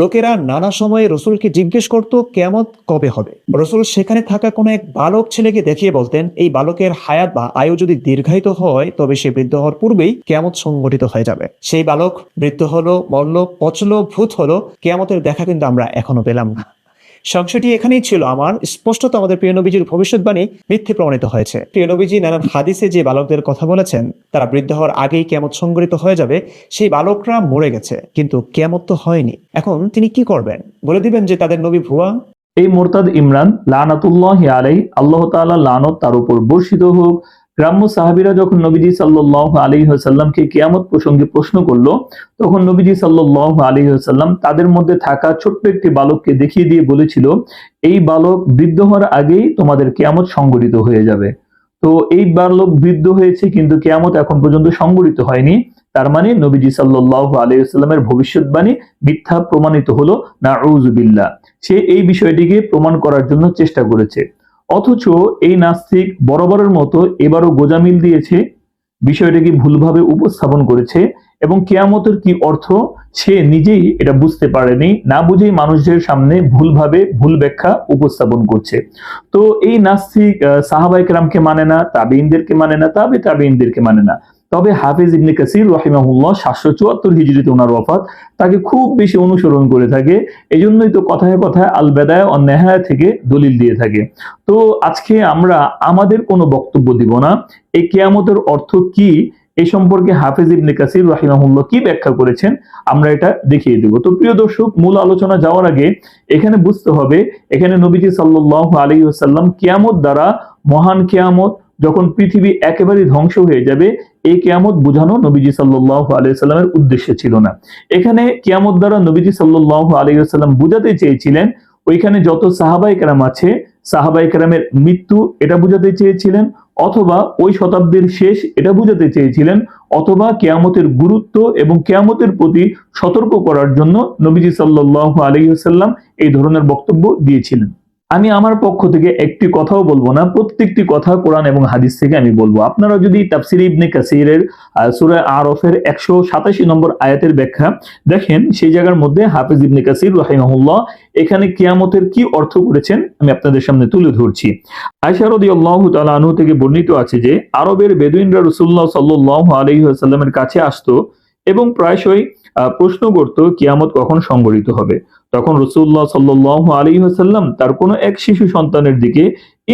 লোকেরা নানা সময়ে রসুলকে জিজ্ঞেস করত কেমত কবে হবে? রসুল সেখানে থাকা কোনো এক বালক ছেলেকে দেখিয়ে বলতেন, এই বালকের হায়াত বা আয়ু যদি দীর্ঘায়িত হয়, তবে সে বৃদ্ধ হওয়ার পূর্বেই কেমত সংগঠিত হয়ে যাবে। সেই বালক বৃদ্ধ হলো, মরল, পচল, ভূত হলো কেমতের দেখা কিন্তু আমরা এখনও পেলাম না। সংশয়টি এখানেই ছিল। আমার স্পষ্টত আমাদের প্রিয় নবীজির ভবিষ্যৎবাণী মিথ্যে প্রমাণিত হয়েছে। প্রিয় নবীজি নানান হাদিসে যে বালকদের কথা বলেছেন, তারা বৃদ্ধ হওয়ার আগেই কেমত সংগঠিত হয়ে যাবে, সেই বালকরা মরে গেছে, কিন্তু কেমত তো হয়নি। এখন তিনি কি করবেন? বলে দিবেন যে তাদের নবী ভুয়া? এই মোরতাদ ইমরান, লানাতুল্লাহ আলাই আল্লাহ তাআলা লানত তার উপর বর্ষিত হোক গ্রাম্য সাহাবীরা যখন নবীজি সাল্লাল্লাহু আলাইহি ওয়াসাল্লামকে কিয়ামত প্রসঙ্গে প্রশ্ন করল, তখন নবীজি সাল্লাল্লাহু আলাইহি ওয়াসাল্লাম তাদের মধ্যে থাকা ছোট্ট একটি বালককে দেখিয়ে দিয়ে বলেছিল, এই বালক বৃদ্ধ হওয়ার আগেই তোমাদের কিয়ামত সংগঠিত হয়ে যাবে। তো এই বালক বৃদ্ধ হয়েছে কিন্তু কেয়ামত এখন পর্যন্ত সংগঠিত হয়নি। তার মানে নবীজি সাল্লাল্লাহু আলাইহি ওয়াসাল্লামের ভবিষ্যৎবাণী মিথ্যা প্রমাণিত হলো, নাউযুবিল্লাহ। সে এই বিষয়টিকে প্রমাণ করার জন্য চেষ্টা করেছে। অথচ এই নাস্তিক বরাবরের মতো এবারও গোজামিল দিয়েছে। বিষয়টাকে ভুলভাবে উপস্থাপন করেছে এবং কেয়ামতের কি অর্থ, সে নিজেই এটা বুঝতে পারেনি। না বুঝেই মানুষদের সামনে ভুলভাবে ভুল ব্যাখ্যা উপস্থাপন করছে। তো এই নাস্তিক সাহাবাইকরামকে মানে না তাবিনদেরকে মানে না, তাবে তাবিনদেরকে মানে না। তবে হাফিজ ইবনে কাসির রহিমাহুল্লাহ সাতশো চুয়াত্তর হিজড়িতে ওনার ওয়াফাত, তাকে খুব বেশি অনুসরণ করে থাকে। এই জন্যই তো কথায় কথায় আল বেদায় অন্যায় থেকে দলিল দিয়ে থাকে। তো আজকে আমরা আমাদের কোনো বক্তব্য দিব না। এই কেয়ামতের অর্থ কি? এই সম্পর্কে হাফিজ ইবনে কাসির রাহিমাহুল্লাহ কি ব্যাখ্যা করেছেন? আমরা এটা দেখিয়ে দেব। তো প্রিয় দর্শক, মূল আলোচনা যাওয়ার আগে এখানে বুঝতে হবে, এখানে নবীজি সাল্লাল্লাহু আলাইহি ওয়াসাল্লাম কিয়ামত দ্বারা মহান কিয়ামত যখন পৃথিবী একেবারে ধ্বংস হয়ে যাবে এই কেয়ামত বোঝানো নবীজি সাল্লাল্লাহু আলাইহি সাল্লামের উদ্দেশ্য ছিল না। এখানে কেয়ামত দ্বারা নবীজি সাল্লাল্লাহু আলাইহি সাল্লাম বুঝাতে চেয়েছিলেন, ওইখানে যত সাহাবাই কেরাম আছে সাহাবাই কেরামের মৃত্যু এটা বুঝাতে চেয়েছিলেন, অথবা ওই শতাব্দীর শেষ এটা বুঝাতে চেয়েছিলেন, অথবা কেয়ামতের গুরুত্ব এবং কেয়ামতের প্রতি সতর্ক করার জন্য নবীজি সাল্লাল্লাহু আলাইহি সাল্লাম এই ধরনের বক্তব্য দিয়েছিলেন। আমি আমার পক্ষ থেকে একটি কথাও বলব না, প্রত্যেকটি কথা কোরআন এবং হাদিস থেকে আমি বলব। আপনারা যদি তাফসির ইবনে কাসিরের সূরা আরফের একশো সাতাশি নম্বর আয়াতের ব্যাখ্যা দেখেন, সেই জায়গার মধ্যে হাফিজ ইবনে কাসির রাহিমাহুল্লাহ এখানে কিয়ামতের কি অর্থ করেছেন আমি আপনাদের সামনে তুলে ধরছি। আয়সা রাদিয়াল্লাহু তাআলা আনহু থেকে বর্ণিত আছে যে, আরবের বেদুইনরা রাসূলুল্লাহ সাল্লাল্লাহু আলাইহি ওয়াসাল্লামের কাছে আসতো এবং প্রায়শই প্রশ্ন করত, কিয়ামত কখন সংগঠিত হবে? তখন রসুল্লাহ সাল্লাহ আলী হাসাল্লাম তার কোনো এক শিশু সন্তানের দিকে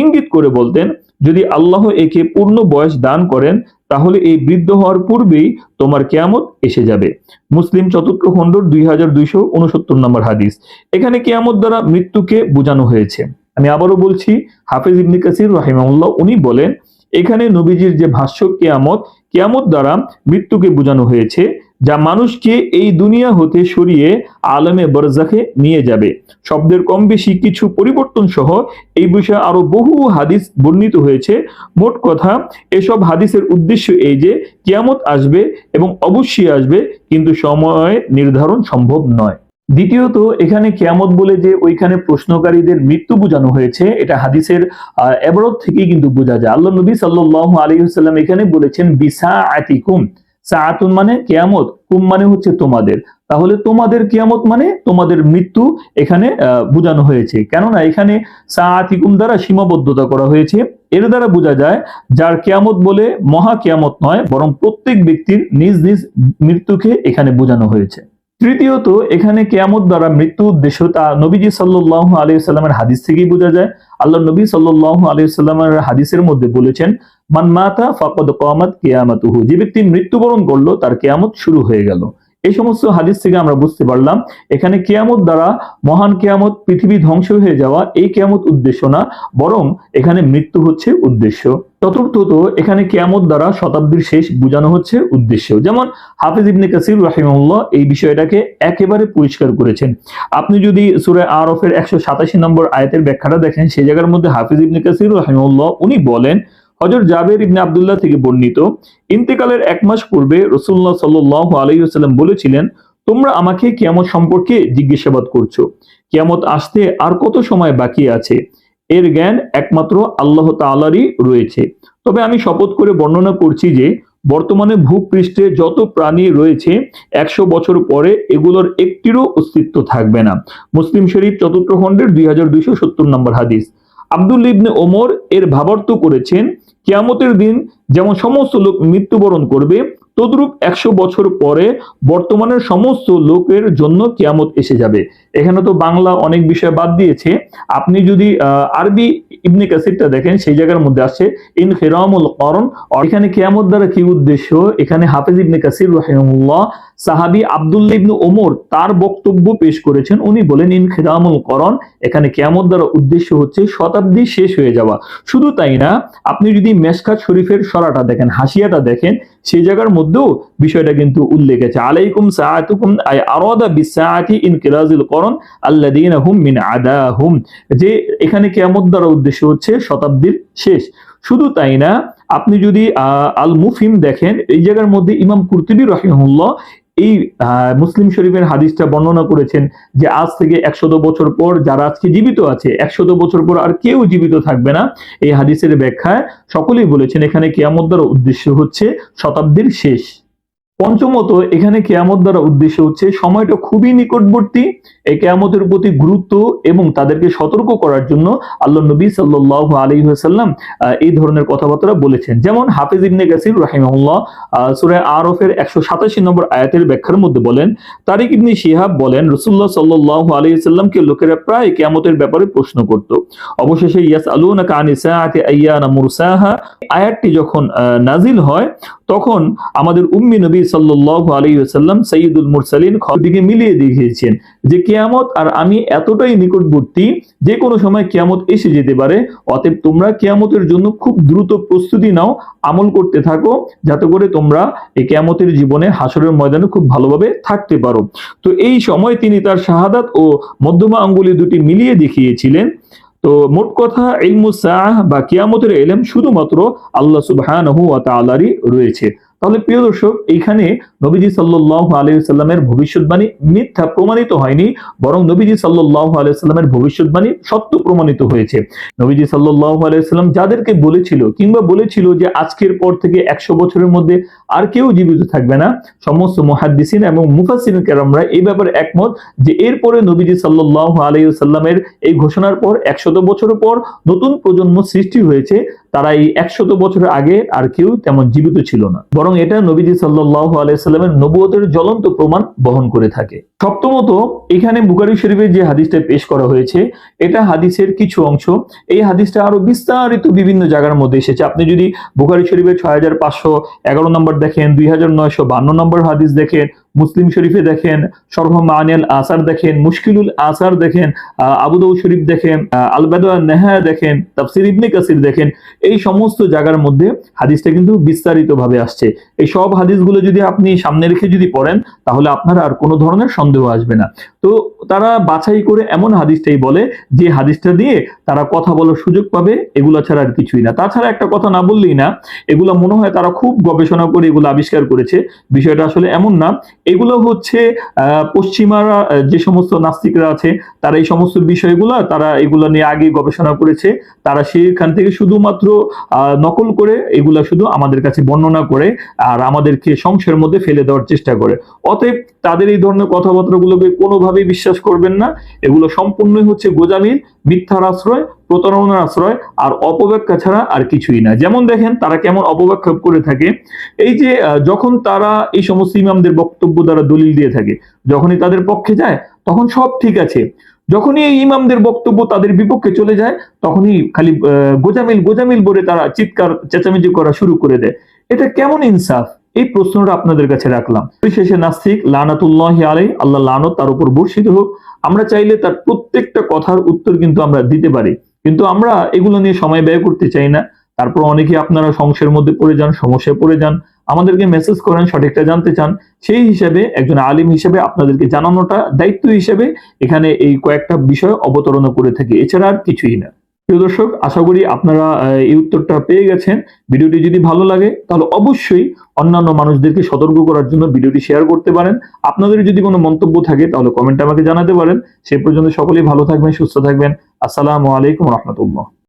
ইঙ্গিত করে বলতেন, যদি আল্লাহ একে পূর্ণ বয়স দান করেন, তাহলে এই বৃদ্ধ হওয়ার পূর্বেই তোমার কেয়ামত এসে যাবে। মুসলিম চতুর্থ খণ্ডর দুই হাজার দুইশো উনসত্তর নম্বর হাদিস। এখানে কেয়ামত দ্বারা মৃত্যুকে বোঝানো হয়েছে। আমি আবারও বলছি, হাফিজ ইবনি কাসির রাহিমাউল্লাহ উনি বলেন, এখানে নবীজির যে ভাষ্য কেয়ামত কেয়ামত দ্বারা মৃত্যুকে বোঝানো হয়েছে যা মানুষকে এই দুনিয়া হতে সরিয়ে আলমে বরজাখে নিয়ে যাবে। শব্দের কম বেশি কিছু পরিবর্তন সহ এই বিষয়ে আরও বহু হাদিস বর্ণিত হয়েছে। মোট কথা, এসব হাদিসের উদ্দেশ্য এই যে, কিয়ামত আসবে এবং অবশ্যই আসবে, কিন্তু সময় নির্ধারণ সম্ভব নয়। দ্বিতীয়ত, এখানে কেয়ামত বলে যে ওইখানে প্রশ্নকারীদের মৃত্যু বোঝানো হয়েছে, এটা হাদিসের, আহ, এবারত থেকেই কিন্তু বোঝা যায়। আল্লাহ নবী সাল্লাহ আলী সাল্লাম এখানে বলেছেন বিসা আতিকুম সাআতুন মানে কেয়ামত, কুম মানে হচ্ছে তোমাদের। তাহলে তোমাদের কিয়ামত মানে তোমাদের মৃত্যু এখানে বোঝানো হয়েছে। কেননা এখানে সাআতিকুম দ্বারা সীমাবদ্ধতা করা হয়েছে। এর দ্বারা বোঝা যায়, যার কেয়ামত বলে মহা কেয়ামত নয়, বরং প্রত্যেক ব্যক্তির নিজ নিজ মৃত্যুকে এখানে বোঝানো হয়েছে। তৃতীয়ত, এখানে কেয়ামত দ্বারা মৃত্যু উদ্দেশ্য তা নবীজি সাল্লাহ আলী সাল্লামের হাদিস থেকেই বোঝা যায়। আল্লাহ নবী সাল্লাহ আলী সাল্লামের হাদিসের মধ্যে বলেছেন মান মাতা ফাকদ কামাত কেয়ামাতুহু। যে ব্যক্তি মৃত্যুবরণ করল, তার কেয়ামত শুরু হয়ে গেল। এই সমস্ত হাদিস থেকে আমরা বুঝতে পারলাম, এখানে কেয়ামত দ্বারা মহান কেয়ামত পৃথিবী ধ্বংস হয়ে যাওয়া এই কেয়ামত উদ্দেশ্য না, বরং এখানে মৃত্যু হচ্ছে উদ্দেশ্য। চতুর্থত, এখানে কেয়ামত দ্বারা শতাব্দীর শেষ বোঝানো হচ্ছে উদ্দেশ্য। যেমন হাফিজ ইবনে কাসির রাহিমাহুল্লাহ এই বিষয়টাকে একেবারে পরিষ্কার করেছেন। আপনি যদি সুরে আরফের একশো সাতাশি নম্বর আয়াতের ব্যাখ্যাটা দেখেন সেই জায়গার মধ্যে হাফিজ ইবনে কাসির রাহিমাহুল্লাহ উনি বলেন হজর জাবের ইবনে আবদুল্লাহ থেকে বর্ণিত, ইন্তেকালের এক মাস পূর্বে রসুল্লাহ সাল্লাহ আলাইসাল্লাম বলেছিলেন, তোমরা আমাকে কিয়ামত সম্পর্কে জিজ্ঞাসাবাদ করছ। কিয়ামত আসতে আর কত সময় বাকি আছে? এর জ্ঞান একমাত্র আল্লাহ তালারই রয়েছে। তবে আমি শপথ করে বর্ণনা করছি যে, বর্তমানে ভূপৃষ্ঠে যত প্রাণী রয়েছে, একশো বছর পরে এগুলোর একটিরও অস্তিত্ব থাকবে না। মুসলিম শরীফ চতুর্থ খণ্ডের দুই হাজার দুইশো সত্তর নম্বর হাদিস। আব্দুল ইবনে ওমর এর ভাবার্থ করেছেন কিয়ামতের দিন যেমন সমস্ত লোক মৃত্যুবরণ করবে, তদ্রূপ একশো বছর পরে বর্তমানের সমস্ত লোকের জন্য কিয়ামত এসে যাবে। এখানে তো বাংলা অনেক বিষয় বাদ দিয়েছে। আপনি যদি আরবি ইবনে কাসিরটা দেখেন, সেই জায়গার মধ্যে আসছে ইন ফেরামুল করণ। এখানে কিয়ামত দ্বারা কি উদ্দেশ্য? এখানে হাফেজ ইবনে কাসির রাহিমাহুল্লাহ সাহাবি আব্দুল্লাহ ইবনে ওমর তার বক্তব্য পেশ করেছেন। উনি বলেন ইন করণ, এখানে কেয়ামত দ্বারা উদ্দেশ্য হচ্ছে শতাব্দী শেষ হয়ে যাওয়া। শুধু তাই না, আপনি যদি মেশকাত শরীফের সরাটা দেখেন, হাসিয়াটা দেখেন সেই জায়গার মধ্যেও বিষয়টা কিন্তু উল্লেখ আছে। আলাইকুম সাআতুকুম, আই আরাদা বিসাআতি ইন কিরাজিল করণ, আল্লাযীনা হুম মিন আদাহুম। যে এখানে কেয়ামত দ্বারা উদ্দেশ্য হচ্ছে শতাব্দীর শেষ। শুধু তাই না, আপনি যদি আল মুফিম দেখেন, এই জায়গার মধ্যে ইমাম কুরতুবী রহিমুল্লাহ এই মুসলিম শরীফের হাদিসটা বর্ণনা করেছেন যে আজ থেকে একশত বছর পর যারা আজকে জীবিত আছে, একশত বছর পর আর কেউ জীবিত থাকবে না। এই হাদিসের ব্যাখ্যায় সকলেই বলেছেন, এখানে কেয়ামতার উদ্দেশ্য হচ্ছে শতাব্দীর শেষ। পঞ্চমত, এখানে কেয়ামত দ্বারা উদ্দেশ্য হচ্ছে সময়টা খুবই নিকটবর্তী এই কেয়ামতের প্রতি গুরুত্ব এবং তাদেরকে সতর্ক করার জন্য আল্লাহ নবী সাল্লাহ আলী সাল্লাম এই ধরনের কথাবার্তা বলেছেন। যেমন হাফিজ ইবনে কাসির রাহিমাহুল্লাহ সুরে আরফের একশো সাতাশি নম্বর আয়াতের ব্যাখ্যার মধ্যে বলেন, তারিক ইবনে শিহাব বলেন রসুল্লাহ সাল্লাহ আলী সাল্লামকে লোকেরা প্রায় কেয়ামতের ব্যাপারে প্রশ্ন করত। অবশেষে ইয়াস আলুনা কানি সাআতি আইয়ানা মুরসাহা, আয়াতটি যখন নাজিল হয় তখন আমাদের উম্মি নবী সাল্লাল্লাহু আলাইহি ওয়াসাল্লাম সাইয়্যিদুল মুরসালিন দিকে মিলিয়ে দেখিয়েছেন যে কিয়ামত আর আমি এতটাই নিকটবর্তী যে কোনো সময় কেয়ামত এসে যেতে পারে। অতএব তোমরা কেয়ামতের জন্য খুব দ্রুত প্রস্তুতি নাও, আমল করতে থাকো, যাতে করে তোমরা এই কেয়ামতের জীবনে হাসরের ময়দানে খুব ভালোভাবে থাকতে পারো। তো এই সময় তিনি তার শাহাদাত ও মধ্যমা আঙ্গুলি দুটি মিলিয়ে দেখিয়েছিলেন। তো মোট কথা ইলমুসাহ বা কিয়ামতের এলেম শুধুমাত্র আল্লাহ ওয়া রয়েছে। তাহলে প্রিয় দর্শক, এইখানে নবীজি সাল্লাল্লাহু আলাইহি সাল্লামের ভবিষ্যৎবাণী মিথ্যা প্রমাণিত হয়নি, বরং নবীজি সাল্লাল্লাহু আলাইহি সাল্লামের ভবিষ্যৎবাণী সত্য প্রমাণিত হয়েছে। নবীজি সাল্লাল্লাহু আলাইহি সাল্লাম যাদেরকে বলেছিল কিংবা বলেছিল যে আজকের পর থেকে একশো বছরের মধ্যে আর কেউ জীবিত থাকবে না, সমস্ত মুহাদ্দিসিন এবং মুফাসসিরিন কেরামরা এই ব্যাপারে একমত যে এরপরে নবীজি সাল্লাল্লাহু আলাইহি সাল্লামের এই ঘোষণার পর একশত বছর পর নতুন প্রজন্ম সৃষ্টি হয়েছে, তারা এই একশত বছরের আগে আর কেউ তেমন জীবিত ছিল না। বরং এটা নবীজি সাল্লাহ আলাইসাল্লামের নবুয়তের জ্বলন্ত প্রমাণ বহন করে থাকে। সপ্তমত, এখানে বুকারি শরীফের যে হাদিসটা পেশ করা হয়েছে, এটা হাদিসের কিছু অংশ। এই হাদিসটা আরও বিস্তারিত বিভিন্ন জায়গার মধ্যে এসেছে। আপনি যদি বুকারি শরীফের ছয় হাজার পাঁচশো এগারো নম্বর দেখেন, দুই হাজার নয়শো বান্ন নম্বর হাদিস দেখেন মুসলিম শরীফে দেখেন সরহ মানিয়াল আসার দেখেন মুশকিলুল আসার দেখেন আহ, আবু দাউদ শরীফ দেখেন আলবেদা নেহা দেখেন তাফসির ইবনে কাসির দেখেন এই সমস্ত জায়গার মধ্যে হাদিসটা কিন্তু বিস্তারিত ভাবে আসছে। এই সব হাদিসগুলো যদি আপনি সামনে রেখে যদি পড়েন তাহলে আপনার আর কোনো ধরনের সন্দেহ আসবে না। তো তারা বাছাই করে এমন হাদিসটাই বলে যে হাদিসটা দিয়ে তারা কথা বলার সুযোগ পাবে এগুলো ছাড়া আর কিছুই না। তাছাড়া একটা কথা না বললেই না এগুলো মনে হয় তারা খুব গবেষণা করে এগুলো আবিষ্কার করেছে। বিষয়টা আসলে এমন না এগুলো হচ্ছে পশ্চিমারা যে সমস্ত নাস্তিকরা আছে, তারা এই সমস্ত বিষয়গুলো, তারা এগুলো নিয়ে আগে গবেষণা করেছে। তারা সেখান থেকে শুধুমাত্র নকল করে এগুলা শুধু আমাদের কাছে বর্ণনা করে আর আমাদেরকে সংশয়ের মধ্যে ফেলে দেওয়ার চেষ্টা করে। অতএব তাদের এই ধরনের কথাবার্তাগুলোকে কোনোভাবেই বিশ্বাস করবেন না। এগুলো সম্পূর্ণই হচ্ছে গোজামিল, মিথ্যার আশ্রয় প্রতারণার আশ্রয় আর অপব্যাখ্যা ছাড়া আর কিছুই না। যেমন দেখেন, তারা কেমন অপব্যাখ্যা করে থাকে? এই যে যখন তারা এই সমস্ত ইমামদের বক্তব্য দ্বারা দলিল দিয়ে থাকে, যখনই তাদের পক্ষে যায়, তখন সব ঠিক আছে। যখনই এই ইমামদের বক্তব্য তাদের বিপক্ষে চলে যায়, তখনই খালি গোজামিল গোজামিল বলে তারা চিৎকার, চেঁচামেচি করা শুরু করে দেয়। এটা কেমন ইনসাফ? এই প্রশ্নটা আপনাদের কাছে রাখলাম। পরিশেষে নাস্তিক, লানাতুল্লাহ আলাই আল্লাহ লানত তার উপর বর্ষিত হোক। আমরা চাইলে তার প্রত্যেকটা কথার উত্তর কিন্তু আমরা দিতে পারি। কিন্তু আমরা এগুলো নিয়ে সময় ব্যয় করতে চাই না। তারপর অনেকে আপনারা সংশয়ের মধ্যে পড়ে যান, সমস্যায় পড়ে যান, আমাদেরকে মেসেজ করেন, সঠিকটা জানতে চান। সেই হিসাবে একজন আলিম হিসেবে আপনাদেরকে জানানোটা দায়িত্ব হিসেবে এখানে এই কয়েকটা বিষয় অবতরণ করে থাকি। এছাড়া আর কিছুই না। প্রিয় দর্শক, আশা করি আপনারা এই উত্তরটা পেয়ে গেছেন। ভিডিওটি যদি ভালো লাগে, তাহলে অবশ্যই অন্যান্য মানুষদেরকে সতর্ক করার জন্য ভিডিওটি শেয়ার করতে পারেন। আপনাদের যদি কোনো মন্তব্য থাকে, তাহলে কমেন্ট আমাকে জানাতে পারেন। সে পর্যন্ত সকলেই ভালো থাকবেন, সুস্থ থাকবেন। আসসালামু আলাইকুম রহমতুল্লাহ।